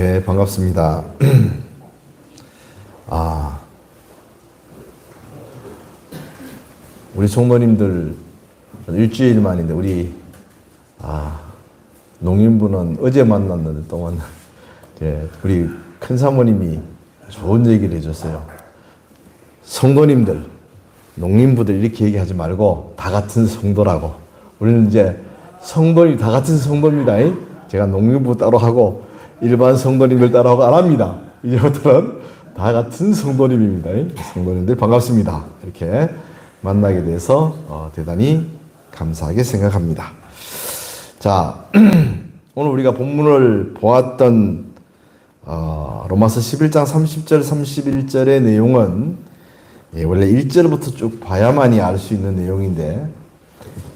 네, 반갑습니다. 아, 우리 총무님들 일주일 만인데 우리 아 농인분은 어제 만났는데 또 만나. 예, 우리 큰 사모님이 좋은 얘기를 해줬어요. 성도님들, 농민부들 이렇게 얘기하지 말고 다 같은 성도라고. 우리는 이제 성도님 다 같은 성도입니다. 이? 제가 농민부 따로 하고 일반 성도님들 따로 하고 안 합니다. 이제부터는 다 같은 성도님입니다. 이? 성도님들 반갑습니다. 이렇게 만나게 돼서 어, 대단히 감사하게 생각합니다. 자, 오늘 우리가 본문을 보았던 어, 로마서 11장 30절 31절의 내용은 예, 원래 1절부터 쭉 봐야만이 알 수 있는 내용인데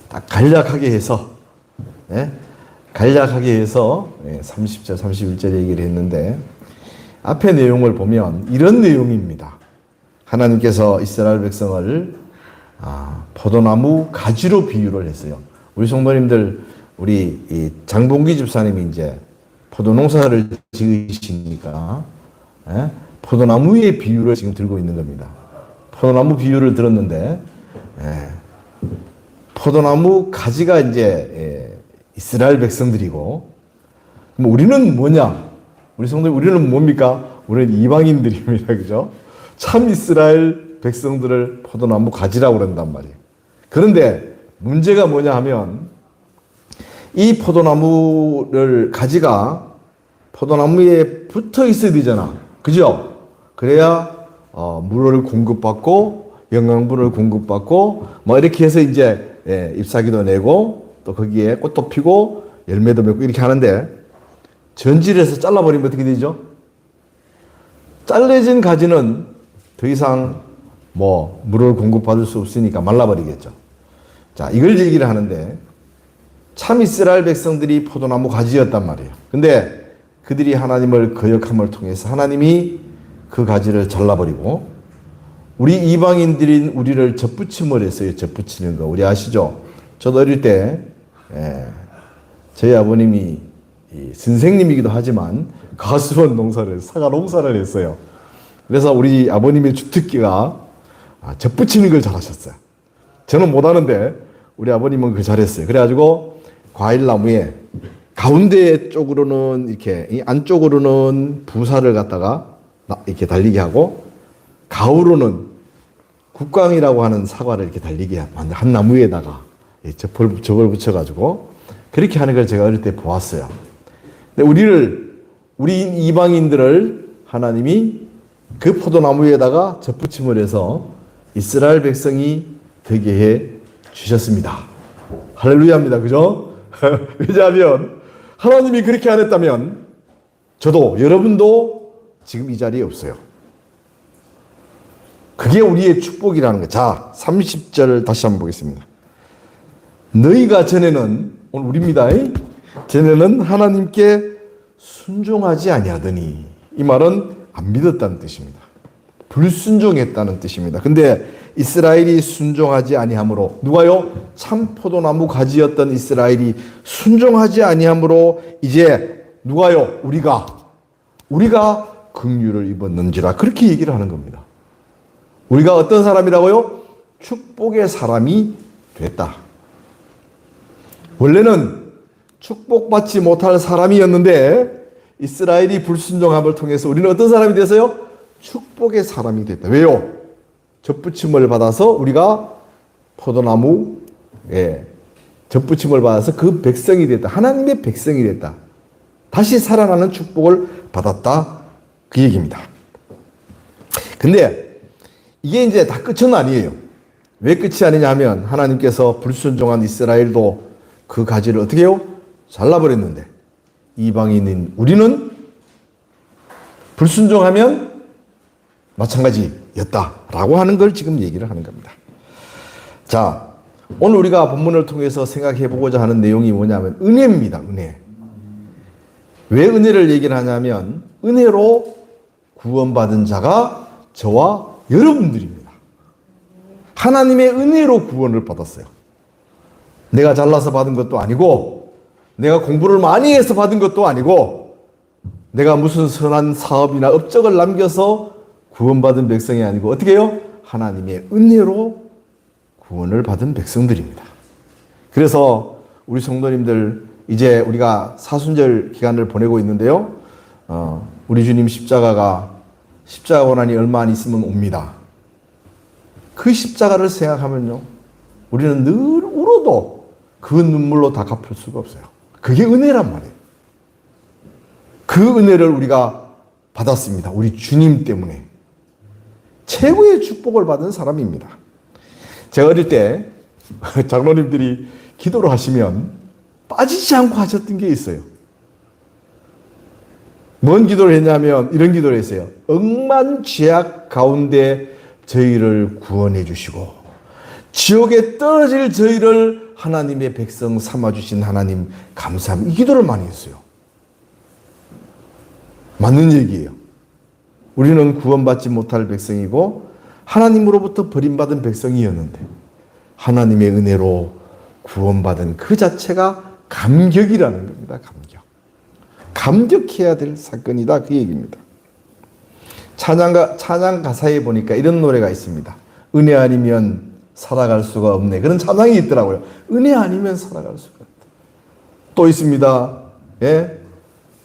딱 간략하게 해서 예? 간략하게 해서 예, 30절 31절 얘기를 했는데 앞에 내용을 보면 이런 내용입니다. 하나님께서 이스라엘 백성을 아, 포도나무 가지로 비유를 했어요. 우리 성도님들 우리 이 장봉기 집사님이 이제 포도 농사를 지으시니까 예? 포도나무의 비유를 지금 들고 있는 겁니다. 포도나무 비유를 들었는데 예, 포도나무 가지가 이제 예, 이스라엘 백성들이고 그럼 우리는 뭐냐? 우리 성도 우리는 뭡니까? 우리는 이방인들입니다. 그죠? 참 이스라엘 백성들을 포도나무 가지라고 그런단 말이에요. 그런데 문제가 뭐냐 하면 이 포도나무를 가지가 포도나무에 붙어 있어야 되잖아. 그죠? 그래야 어, 물을 공급받고 영양분을 공급받고 뭐 이렇게 해서 이제 예, 잎사귀도 내고 또 거기에 꽃도 피고 열매도 맺고 이렇게 하는데 전질해서 잘라버리면 어떻게 되죠? 잘려진 가지는 더 이상 뭐 물을 공급받을 수 없으니까 말라버리겠죠. 자, 이걸 얘기를 하는데 참 이스라엘 백성들이 포도나무 가지였단 말이에요. 근데 그들이 하나님을 거역함을 통해서 하나님이 그 가지를 잘라버리고 우리 이방인들인 우리를 접붙임을 했어요. 접붙이는 거. 우리 아시죠? 저도 어릴 때 예, 저희 아버님이 이 선생님이기도 하지만 가수원 농사를 사과 농사를 했어요. 그래서 우리 아버님의 주특기가 아, 접붙이는 걸 잘하셨어요. 저는 못하는데 우리 아버님은 그 잘했어요. 그래가지고 과일 나무에 가운데 쪽으로는 이렇게 이 안쪽으로는 부사를 갖다가 이렇게 달리게 하고 가으로는 국광이라고 하는 사과를 이렇게 달리게 한, 한 나무에다가 접을, 접을 붙여가지고 그렇게 하는 걸 제가 어릴 때 보았어요. 근데 우리를, 우리 이방인들을 하나님이 그 포도나무에다가 접붙임을 해서 이스라엘 백성이 되게 해 주셨습니다. 할렐루야입니다. 그죠? 왜냐하면 하나님이 그렇게 안 했다면 저도 여러분도 지금 이 자리에 없어요. 그게 우리의 축복이라는 거. 자, 30절 다시 한번 보겠습니다. 너희가 전에는 오늘 우리입니다. 전에는 하나님께 순종하지 아니하더니 이 말은 안 믿었다는 뜻입니다. 불순종했다는 뜻입니다. 근데 이스라엘이 순종하지 아니함으로 누가요? 참 포도나무 가지였던 이스라엘이 순종하지 아니함으로 이제 누가요? 우리가 우리가 긍휼을 입었는지라 그렇게 얘기를 하는 겁니다. 우리가 어떤 사람이라고요? 축복의 사람이 됐다. 원래는 축복받지 못할 사람이었는데 이스라엘이 불순종함을 통해서 우리는 어떤 사람이 됐어요? 축복의 사람이 됐다. 왜요? 접붙임을 받아서 우리가 포도나무 예, 접붙임을 받아서 그 백성이 됐다. 하나님의 백성이 됐다. 다시 살아나는 축복을 받았다. 그 얘기입니다. 근데 이게 이제 다 끝은 아니에요. 왜 끝이 아니냐 하면 하나님께서 불순종한 이스라엘도 그 가지를 어떻게 해요? 잘라버렸는데 이방인인 우리는 불순종하면 마찬가지였다라고 하는 걸 지금 얘기를 하는 겁니다. 자, 오늘 우리가 본문을 통해서 생각해 보고자 하는 내용이 뭐냐면 은혜입니다. 은혜. 왜 은혜를 얘기를 하냐면 은혜로 구원받은 자가 저와 여러분들입니다. 하나님의 은혜로 구원을 받았어요. 내가 잘나서 받은 것도 아니고 내가 공부를 많이 해서 받은 것도 아니고 내가 무슨 선한 사업이나 업적을 남겨서 구원받은 백성이 아니고 어떻게 해요? 하나님의 은혜로 구원을 받은 백성들입니다. 그래서 우리 성도님들 이제 우리가 사순절 기간을 보내고 있는데요. 어, 우리 주님 십자가가 십자가 고난이 얼마 안 있으면 옵니다. 그 십자가를 생각하면요. 우리는 늘 울어도 그 눈물로 다 갚을 수가 없어요. 그게 은혜란 말이에요. 그 은혜를 우리가 받았습니다. 우리 주님 때문에. 최고의 축복을 받은 사람입니다. 제가 어릴 때 장로님들이 기도를 하시면 빠지지 않고 하셨던 게 있어요. 뭔 기도를 했냐면 이런 기도를 했어요. 억만 죄악 가운데 저희를 구원해 주시고 지옥에 떨어질 저희를 하나님의 백성 삼아 주신 하나님 감사합니다. 이 기도를 많이 했어요. 맞는 얘기예요. 우리는 구원받지 못할 백성이고 하나님으로부터 버림받은 백성이었는데 하나님의 은혜로 구원받은 그 자체가 감격이라는 겁니다. 감격. 감격해야 될 사건이다. 그 얘기입니다. 찬양가, 찬양 가사에 보니까 이런 노래가 있습니다. 은혜 아니면 살아갈 수가 없네. 그런 찬양이 있더라고요. 은혜 아니면 살아갈 수가 없다. 또 있습니다. 예?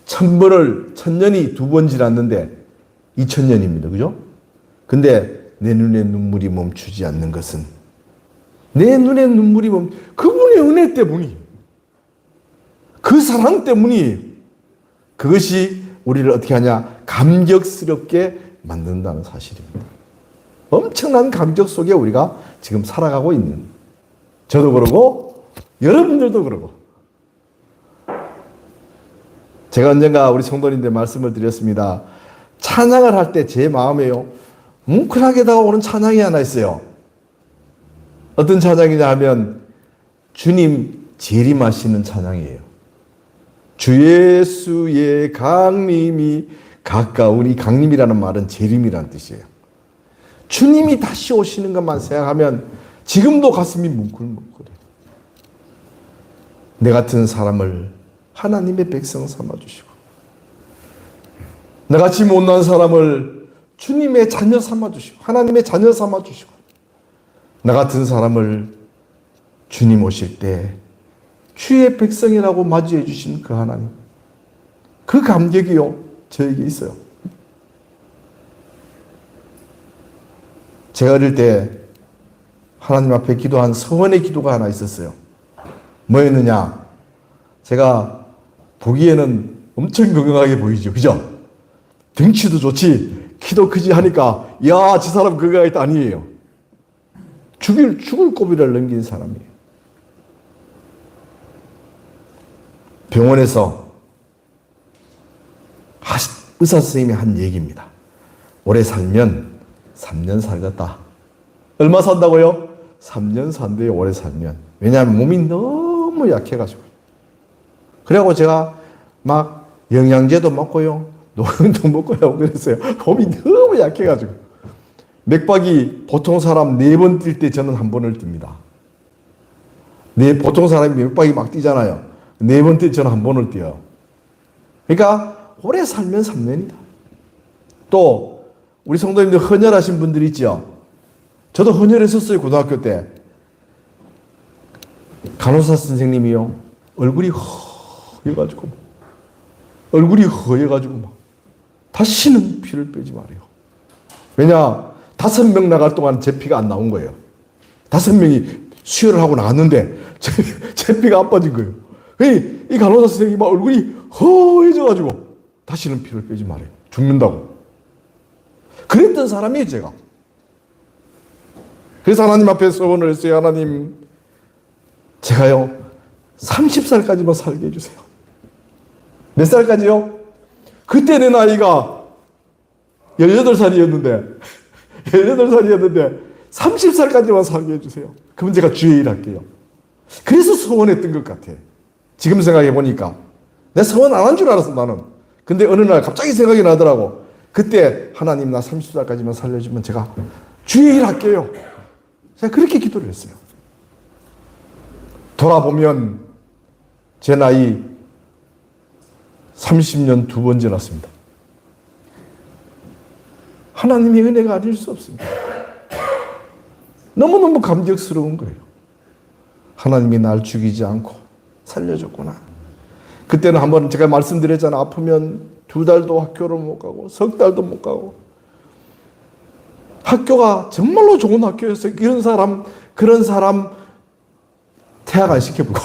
천벌을, 천년이 두 번 지났는데, 이천년입니다. 그죠? 근데 내 눈에 눈물이 멈추지 않는 것은, 내 눈에 눈물이 멈, 그분의 은혜 때문이, 그 사랑 때문이, 그것이 우리를 어떻게 하냐? 감격스럽게 만든다는 사실입니다. 엄청난 감격 속에 우리가 지금 살아가고 있는. 저도 그러고, 여러분들도 그러고. 제가 언젠가 우리 성도님들 말씀을 드렸습니다. 찬양을 할 때 제 마음에요. 뭉클하게 다가오는 찬양이 하나 있어요. 어떤 찬양이냐 하면 주님 재림하시는 찬양이에요. 주 예수의 강림이 가까운 이 강림이라는 말은 재림이라는 뜻이에요. 주님이 다시 오시는 것만 생각하면 지금도 가슴이 뭉클뭉클해요. 내 같은 사람을 하나님의 백성 삼아 주시고 나같이 못난 사람을 주님의 자녀 삼아 주시고 하나님의 자녀 삼아 주시고 나 같은 사람을 주님 오실 때 주의 백성이라고 맞이해 주신 그 하나님 그 감격이요 저에게 있어요. 제가 어릴 때 하나님 앞에 기도한 서원의 기도가 하나 있었어요. 뭐였느냐? 제가 보기에는 엄청 건강하게 보이죠. 그죠? 등치도 좋지, 키도 크지 하니까, 야, 저 사람 건강하겠다. 아니에요. 죽일, 죽을 고비를 넘긴 사람이에요. 병원에서 의사 선생님이 한 얘기입니다. 오래 살면 3년 살겠다. 얼마 산다고요? 3년 산대요, 오래 살면. 왜냐하면 몸이 너무 약해가지고. 그래갖고 제가 막 영양제도 먹고요. 노른도 먹고요. 그랬어요. 몸이 너무 약해가지고. 맥박이 보통 사람 네 번 뛸 때 저는 한 번을 뜁니다. 네, 보통 사람이 맥박이 막 뛰잖아요. 네 번 뛸 저는 한 번을 뛰어요. 그러니까 오래 살면 3년이다. 또 우리 성도님들 헌혈하신 분들 있죠. 저도 헌혈했었어요 고등학교 때. 간호사 선생님이요 얼굴이 허해가지고 얼굴이 허해가지고 막 다시는 피를 빼지 말아요. 왜냐 다섯 명 나갈 동안 제 피가 안 나온 거예요. 다섯 명이 수혈을 하고 나왔는데 제, 제 피가 안 빠진 거예요. 이, 이 간호사 선생님이 막 얼굴이 허해져가지고 다시는 피를 빼지 말아요. 죽는다고. 그랬던 사람이에요, 제가. 그래서 하나님 앞에 소원을 했어요. 하나님, 제가요, 30살까지만 살게 해주세요. 몇 살까지요? 그때 내 나이가 18살이었는데, 18살이었는데, 30살까지만 살게 해주세요. 그러면 제가 주의 일 할게요. 그래서 소원했던 것 같아. 지금 생각해 보니까. 내 소원 안 한 줄 알았어, 나는. 근데 어느 날 갑자기 생각이 나더라고. 그때 하나님 나 30살까지만 살려주면 제가 주의 일 할게요. 제가 그렇게 기도를 했어요. 돌아보면 제 나이 30년 두번 지났습니다. 하나님의 은혜가 아닐 수 없습니다. 너무너무 감격스러운 거예요. 하나님이 날 죽이지 않고 살려줬구나. 그때는 한번 제가 말씀드렸잖아. 아프면 두 달도 학교를 못 가고 석 달도 못 가고 학교가 정말로 좋은 학교였어요. 이런 사람 그런 사람 퇴학 안 시켜보고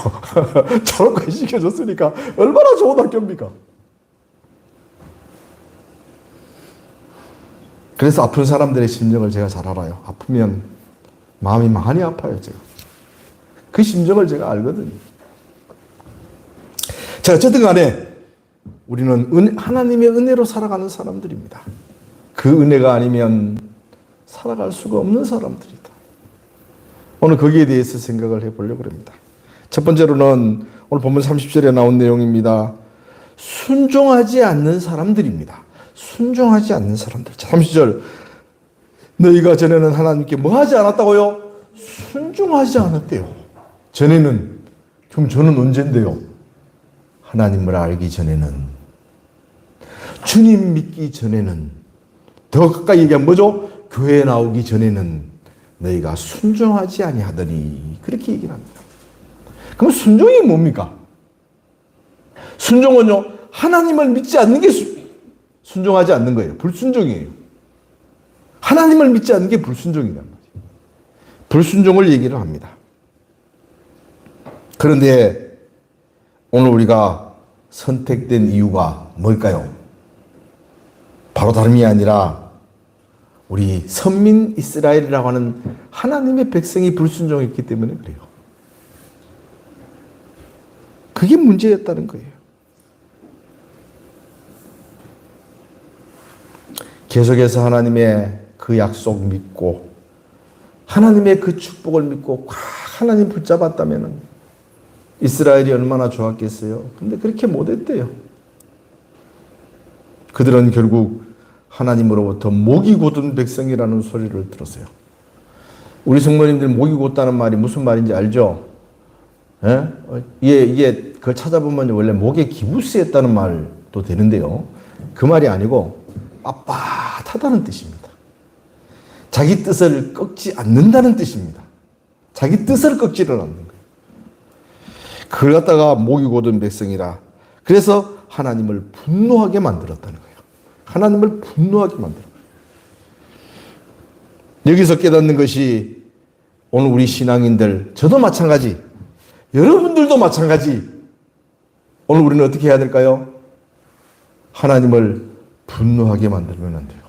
졸업까지 시켜줬으니까 얼마나 좋은 학교입니까? 그래서 아픈 사람들의 심정을 제가 잘 알아요. 아프면 마음이 많이 아파요, 제가. 그 심정을 제가 알거든요. 자, 어쨌든 간에 우리는 은, 하나님의 은혜로 살아가는 사람들입니다. 그 은혜가 아니면 살아갈 수가 없는 사람들이다. 오늘 거기에 대해서 생각을 해보려고 합니다. 첫 번째로는 오늘 본문 30절에 나온 내용입니다. 순종하지 않는 사람들입니다. 순종하지 않는 사람들. 자, 30절. 너희가 전에는 하나님께 뭐 하지 않았다고요? 순종하지 않았대요. 전에는, 그럼 저는 언젠데요? 하나님을 알기 전에는, 주님 믿기 전에는, 더 가까이 얘기하면 뭐죠? 교회 나오기 전에는 너희가 순종하지 아니하더니 그렇게 얘기를 합니다. 그럼 순종이 뭡니까? 순종은요 하나님을 믿지 않는 게 수, 순종하지 않는 거예요. 불순종이에요. 하나님을 믿지 않는 게 불순종이란 말이에요. 불순종을 얘기를 합니다. 그런데 오늘 우리가 선택된 이유가 뭘까요? 바로 다름이 아니라 우리 선민 이스라엘이라고 하는 하나님의 백성이 불순종했기 때문에 그래요. 그게 문제였다는 거예요. 계속해서 하나님의 그 약속 믿고 하나님의 그 축복을 믿고 꽉 하나님 붙잡았다면 이스라엘이 얼마나 좋았겠어요. 근데 그렇게 못했대요. 그들은 결국 하나님으로부터 목이 곧은 백성이라는 소리를 들었어요. 우리 성모님들 목이 곧다는 말이 무슨 말인지 알죠? 예? 이게, 그걸 찾아보면 원래 목에 기부스했다는 말도 되는데요. 그 말이 아니고 빳빳하다는 뜻입니다. 자기 뜻을 꺾지 않는다는 뜻입니다. 자기 뜻을 꺾지를 않는 거예요. 그걸 갖다가 목이 곧은 백성이라. 그래서 하나님을 분노하게 만들었다는 거예요. 하나님을 분노하게 만들어. 여기서 깨닫는 것이 오늘 우리 신앙인들, 저도 마찬가지, 여러분들도 마찬가지. 오늘 우리는 어떻게 해야 될까요? 하나님을 분노하게 만들면 안 돼요.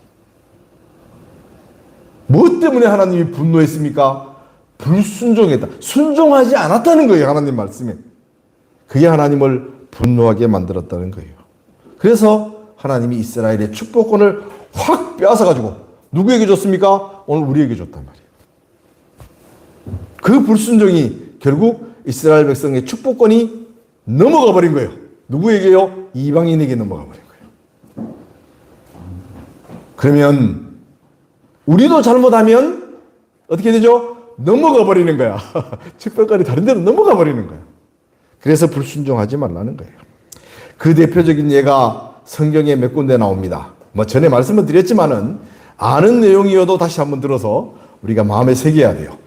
무엇 때문에 하나님이 분노했습니까? 불순종했다. 순종하지 않았다는 거예요. 하나님 말씀에. 그게 하나님을 분노하게 만들었다는 거예요. 그래서 하나님이 이스라엘의 축복권을 확 빼앗아가지고 누구에게 줬습니까? 오늘 우리에게 줬단 말이에요. 그 불순종이 결국 이스라엘 백성의 축복권이 넘어가 버린 거예요. 누구에게요? 이방인에게 넘어가 버린 거예요. 그러면 우리도 잘못하면 어떻게 되죠? 넘어가 버리는 거야. 축복권이 다른 데로 넘어가 버리는 거야. 그래서 불순종하지 말라는 거예요. 그 대표적인 예가 성경에 몇 군데 나옵니다. 뭐 전에 말씀을 드렸지만은 아는 내용이어도 다시 한번 들어서 우리가 마음에 새겨야 돼요.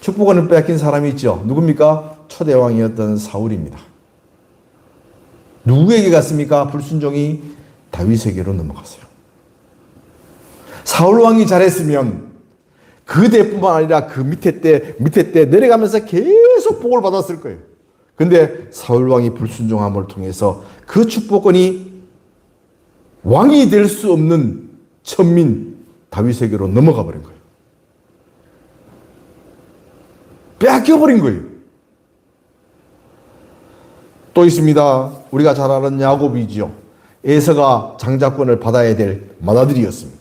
축복권을 빼앗긴 사람이 있죠. 누굽니까? 초대왕이었던 사울입니다. 누구에게 갔습니까? 불순종이 다윗에게로 넘어갔어요. 사울 왕이 잘했으면 그 대뿐만 아니라 그 밑에 때 밑에 때 내려가면서 계속 복을 받았을 거예요. 근데 사울 왕이 불순종함을 통해서 그 축복권이 왕이 될 수 없는 천민 다윗에게로 넘어가 버린 거예요. 빼앗겨 버린 거예요. 또 있습니다. 우리가 잘 아는 야곱이지요. 에서가 장자권을 받아야 될 맏아들이었습니다.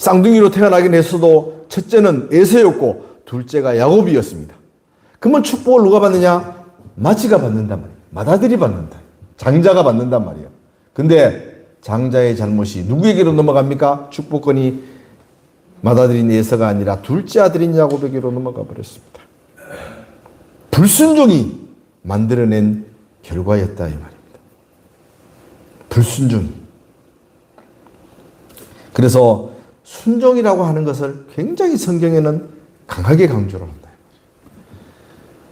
쌍둥이로 태어나긴 했어도 첫째는 에서였고 둘째가 야곱이었습니다. 그러면 축복을 누가 받느냐? 마치가 받는단 말이에요. 맏아들이 받는다. 장자가 받는단 말이에요. 근데 장자의 잘못이 누구에게로 넘어갑니까? 축복권이 맏아들인 예서가 아니라 둘째 아들인 야곱에게로 넘어가 버렸습니다. 불순종이 만들어낸 결과였다 이 말입니다. 불순종. 그래서 순종이라고 하는 것을 굉장히 성경에는 강하게 강조를 한다.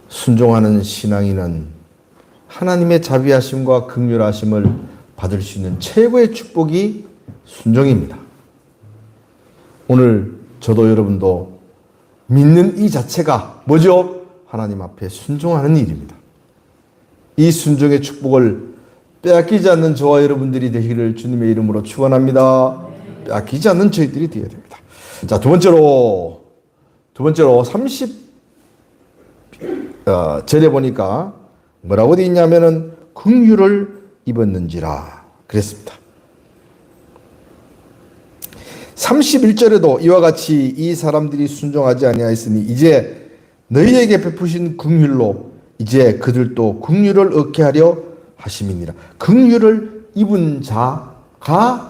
순종하는 신앙인은 하나님의 자비하심과 극률하심을 받을 수 있는 최고의 축복이 순종입니다. 오늘 저도 여러분도 믿는 이 자체가 뭐죠? 하나님 앞에 순종하는 일입니다. 이 순종의 축복을 빼앗기지 않는 저와 여러분들이 되기를 주님의 이름으로 축원합니다. 빼앗기지 않는 저희들이 되어야 됩니다. 자, 두 번째로 두 번째로 30 어, 절에 보니까 뭐라고 되어 있냐면은 긍휼을 입었는지라 그랬습니다. 31절에도 이와 같이 이 사람들이 순종하지 아니하였으니 이제 너희에게 베푸신 긍휼로 이제 그들도 긍휼을 얻게 하려 하심이니라. 긍휼을 입은 자가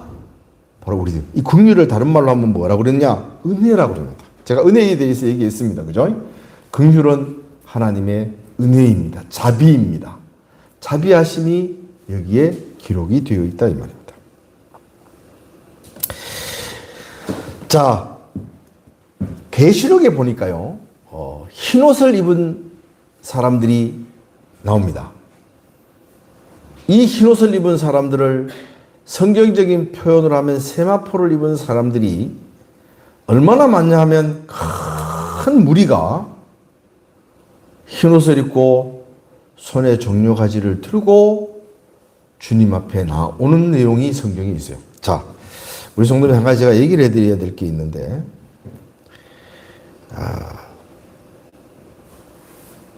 바로 우리들. 이 긍휼을 다른 말로 하면 뭐라고 그랬냐? 은혜라고 그럽니다. 제가 은혜에 대해서 얘기했습니다. 그죠? 긍휼은 하나님의 은혜입니다. 자비입니다. 자비하심이 여기에 기록이 되어 있다 이 말입니다. 자, 계시록에 보니까요, 어, 흰 옷을 입은 사람들이 나옵니다. 이 흰 옷을 입은 사람들을 성경적인 표현을 하면 세마포를 입은 사람들이 얼마나 많냐 하면 큰 무리가 흰 옷을 입고 손에 종려 가지를 들고 주님 앞에 나오는 내용이 성경에 있어요. 자, 우리 성도님 한 가지 제가 얘기를 해드려야 될 게 있는데, 아,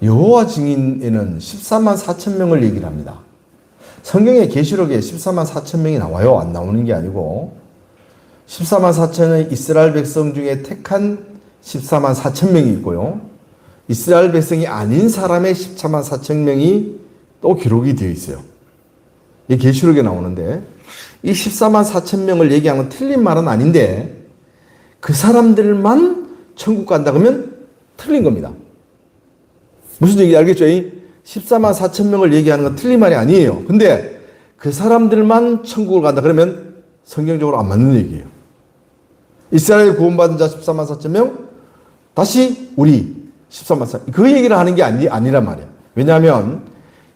여호와 증인에는 14만 4천 명을 얘기를 합니다. 성경의 계시록에 14만 4천 명이 나와요. 안 나오는 게 아니고 14만 4천은 이스라엘 백성 중에 택한 14만 4천 명이 있고요. 이스라엘 백성이 아닌 사람의 14만 4천 명이 또 기록이 되어 있어요. 이 계시록에 나오는데 이 14만 4천 명을 얘기하는 틀린 말은 아닌데 그 사람들만 천국 간다 그러면 틀린 겁니다. 무슨 얘기 알겠죠? 14만 4천 명을 얘기하는 건 틀린 말이 아니에요. 근데 그 사람들만 천국을 간다 그러면 성경적으로 안 맞는 얘기예요. 이스라엘 구원받은 자 14만 4천 명, 다시 우리 14만 4천 그 얘기를 하는 게 아니, 아니란 말이야. 왜냐하면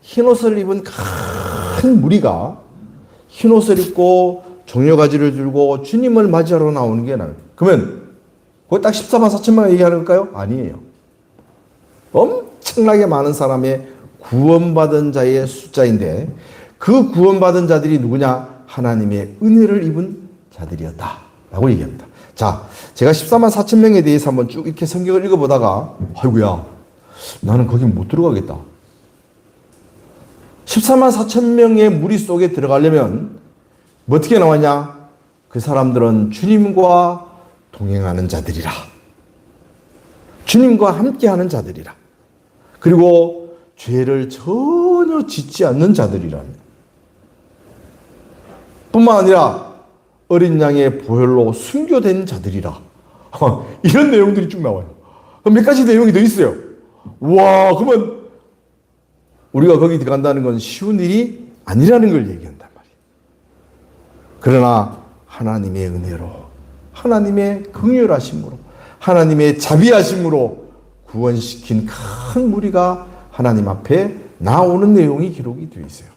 흰옷을 입은 큰 무리가 흰옷을 입고 종려가지를 들고 주님을 맞이하러 나오는 게 나요. 그러면 거기 딱 14만 4천만 얘기하는 걸까요? 아니에요. 엄청나게 많은 사람의 구원받은 자의 숫자인데 그 구원받은 자들이 누구냐? 하나님의 은혜를 입은 자들이었다. 라고 얘기합니다. 자, 제가 14만 4천 명에 대해서 한번 쭉 이렇게 성경을 읽어보다가, 아이고야, 나는 거기 못 들어가겠다. 14만 4천 명의 무리 속에 들어가려면 뭐 어떻게 나왔냐? 그 사람들은 주님과 동행하는 자들이라. 주님과 함께하는 자들이라. 그리고 죄를 전혀 짓지 않는 자들이랍니다. 뿐만 아니라 어린 양의 보혈로 순교된 자들이라. 이런 내용들이 쭉 나와요. 몇 가지 내용이 더 있어요. 와, 그러면 우리가 거기 들어간다는 건 쉬운 일이 아니라는 걸 얘기한단 말이에요. 그러나 하나님의 은혜로, 하나님의 긍휼하심으로, 하나님의 자비하심으로 구원시킨 큰 무리가 하나님 앞에 나오는 내용이 기록이 되어 있어요.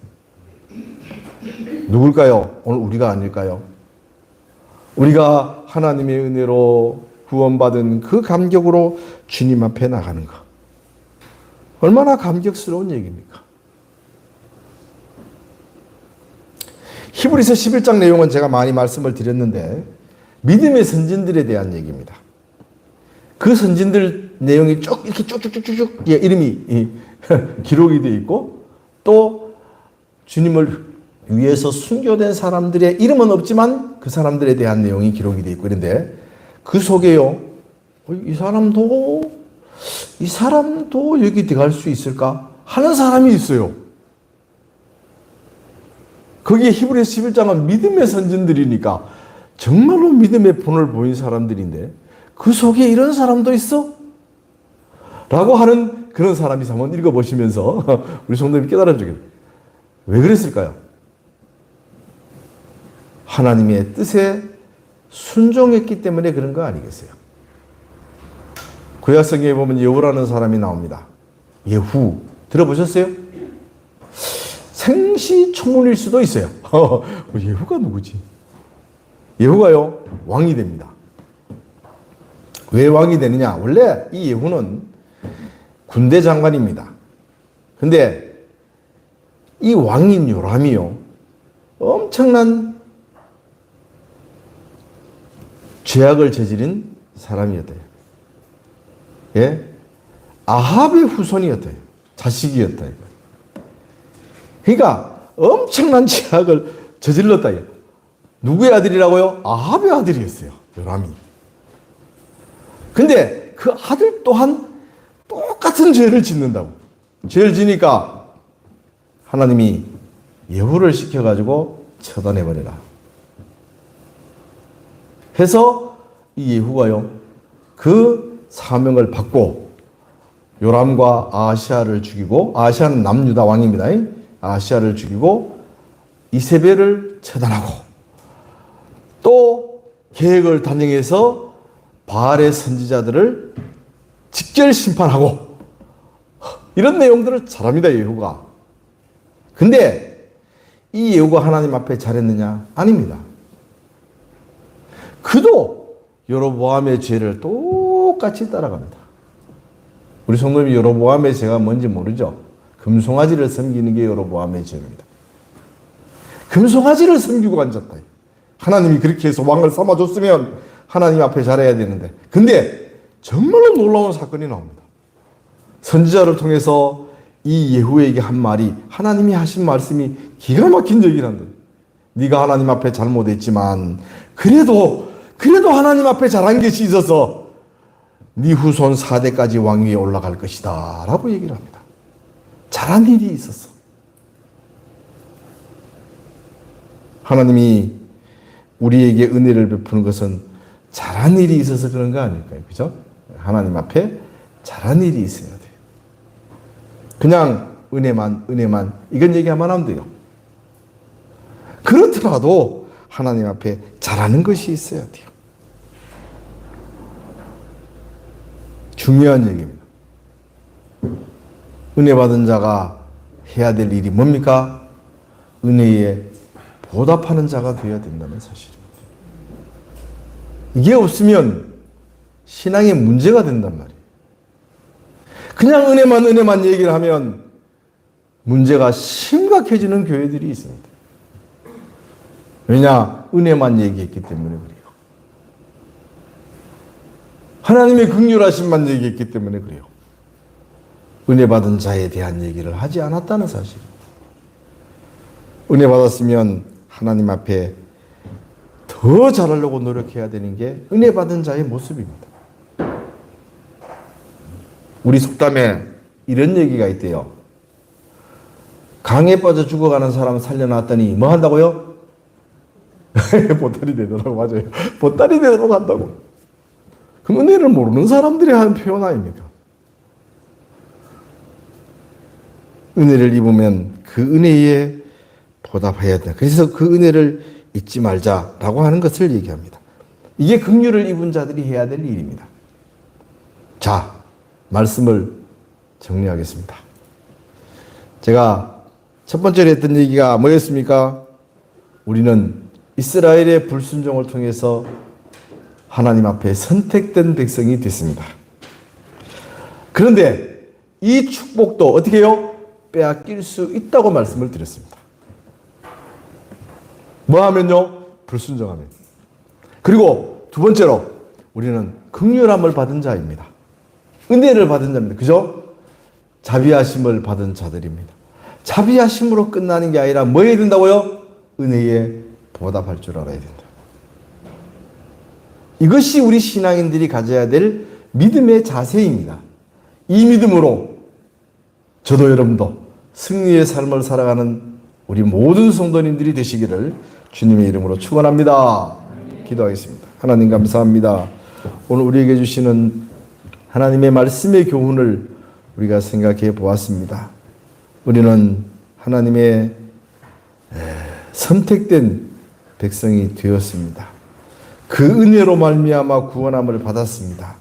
누굴까요? 오늘 우리가 아닐까요? 우리가 하나님의 은혜로 구원받은 그 감격으로 주님 앞에 나가는 것. 얼마나 감격스러운 얘기입니까? 히브리서 11장 내용은 제가 많이 말씀을 드렸는데 믿음의 선진들에 대한 얘기입니다. 그 선진들 내용이 쭉 이렇게 쭉쭉쭉쭉 예, 이름이 기록이 되어 있고 또 주님을 위해서 순교된 사람들의 이름은 없지만 그 사람들에 대한 내용이 기록이 되어 있고 그런데 그 속에요 이 사람도 이 사람도 여기 들어갈 수 있을까 하는 사람이 있어요. 거기에 히브리서 11장은 믿음의 선진들이니까 정말로 믿음의 본을 보인 사람들인데 그 속에 이런 사람도 있어? 라고 하는 그런 사람이 한번 읽어보시면서 우리 성도님 깨달은 적이 왜 그랬을까요? 하나님의 뜻에 순종했기 때문에 그런 거 아니겠어요? 구약 성경에 보면 예후라는 사람이 나옵니다. 예후 들어보셨어요? 생시초문일 수도 있어요. 예후가 누구지? 예후가요 왕이 됩니다. 왜 왕이 되느냐? 원래 이 예후는 군대 장관입니다. 근데 이 왕인 요람이요 엄청난 죄악을 저지른 사람이었대요. 예? 아합의 후손이었대요. 자식이었다. 그러니까 엄청난 죄악을 저질렀다. 누구의 아들이라고요? 아합의 아들이었어요. 요람이. 근데 그 아들 또한 똑같은 죄를 짓는다고. 죄를 지니까 하나님이 예후를 시켜가지고 처단해버려라. 해서 이 예후가요, 그 사명을 받고 요람과 아시아를 죽이고, 아시아는 남유다 왕입니다. 아시아를 죽이고, 이세벨을 처단하고, 또 계획을 단행해서 바알의 선지자들을 직결 심판하고, 이런 내용들을 잘합니다, 예후가. 근데 이 예후가 하나님 앞에 잘했느냐? 아닙니다. 그도 여로보암의 죄를 똑같이 따라갑니다. 우리 성도님이 여로보암의 죄가 뭔지 모르죠? 금송아지를 섬기는 게 여로보암의 죄입니다. 금송아지를 섬기고 앉았다. 하나님이 그렇게 해서 왕을 삼아줬으면 하나님 앞에 잘해야 되는데. 근데 정말로 놀라운 사건이 나옵니다. 선지자를 통해서 이 예후에게 한 말이 하나님이 하신 말씀이 기가 막힌 적이란다. 네가 하나님 앞에 잘못했지만 그래도 그래도 하나님 앞에 잘한 것이 있어서 네 후손 4대까지 왕위에 올라갈 것이다 라고 얘기를 합니다. 잘한 일이 있었어. 하나님이 우리에게 은혜를 베푸는 것은 잘한 일이 있어서 그런 거 아닐까요? 그죠? 하나님 앞에 잘한 일이 있어야 돼요. 그냥 은혜만, 은혜만, 이건 얘기하면 안 돼요. 그렇더라도 하나님 앞에 잘하는 것이 있어야 돼요. 중요한 얘기입니다. 은혜 받은 자가 해야 될 일이 뭡니까? 은혜에 보답하는 자가 되어야 된다는 사실입니다. 이게 없으면 신앙에 문제가 된단 말이에요. 그냥 은혜만 은혜만 얘기를 하면 문제가 심각해지는 교회들이 있습니다. 왜냐? 은혜만 얘기했기 때문에 그래요. 하나님의 극률하심만 얘기했기 때문에 그래요. 은혜 받은 자에 대한 얘기를 하지 않았다는 사실입니다. 은혜 받았으면 하나님 앞에 더 잘하려고 노력해야 되는 게 은혜 받은 자의 모습입니다. 우리 속담에 이런 얘기가 있대요. 강에 빠져 죽어가는 사람 살려놨더니 뭐 한다고요? 보따리 되도록 맞아요. 보따리 되도록 한다고. 그럼 은혜를 모르는 사람들이 하는 표현 아닙니까? 은혜를 입으면 그 은혜에 보답해야 된다. 그래서 그 은혜를 잊지 말자라고 하는 것을 얘기합니다. 이게 긍휼을 입은 자들이 해야 될 일입니다. 자, 말씀을 정리하겠습니다. 제가 첫 번째로 했던 얘기가 뭐였습니까? 우리는 이스라엘의 불순종을 통해서 하나님 앞에 선택된 백성이 됐습니다. 그런데 이 축복도 어떻게 해요? 빼앗길 수 있다고 말씀을 드렸습니다. 뭐 하면요? 불순종하면. 그리고 두 번째로 우리는 극률함을 받은 자입니다. 은혜를 받은 자입니다. 그죠? 자비하심을 받은 자들입니다. 자비하심으로 끝나는 게 아니라 뭐 해야 된다고요? 은혜에 보답할 줄 알아야 된다. 이것이 우리 신앙인들이 가져야 될 믿음의 자세입니다. 이 믿음으로 저도 여러분도 승리의 삶을 살아가는 우리 모든 성도님들이 되시기를 주님의 이름으로 축원합니다. 기도하겠습니다. 하나님 감사합니다. 오늘 우리에게 주시는 하나님의 말씀의 교훈을 우리가 생각해 보았습니다. 우리는 하나님의 선택된 백성이 되었습니다. 그 은혜로 말미암아 구원함을 받았습니다.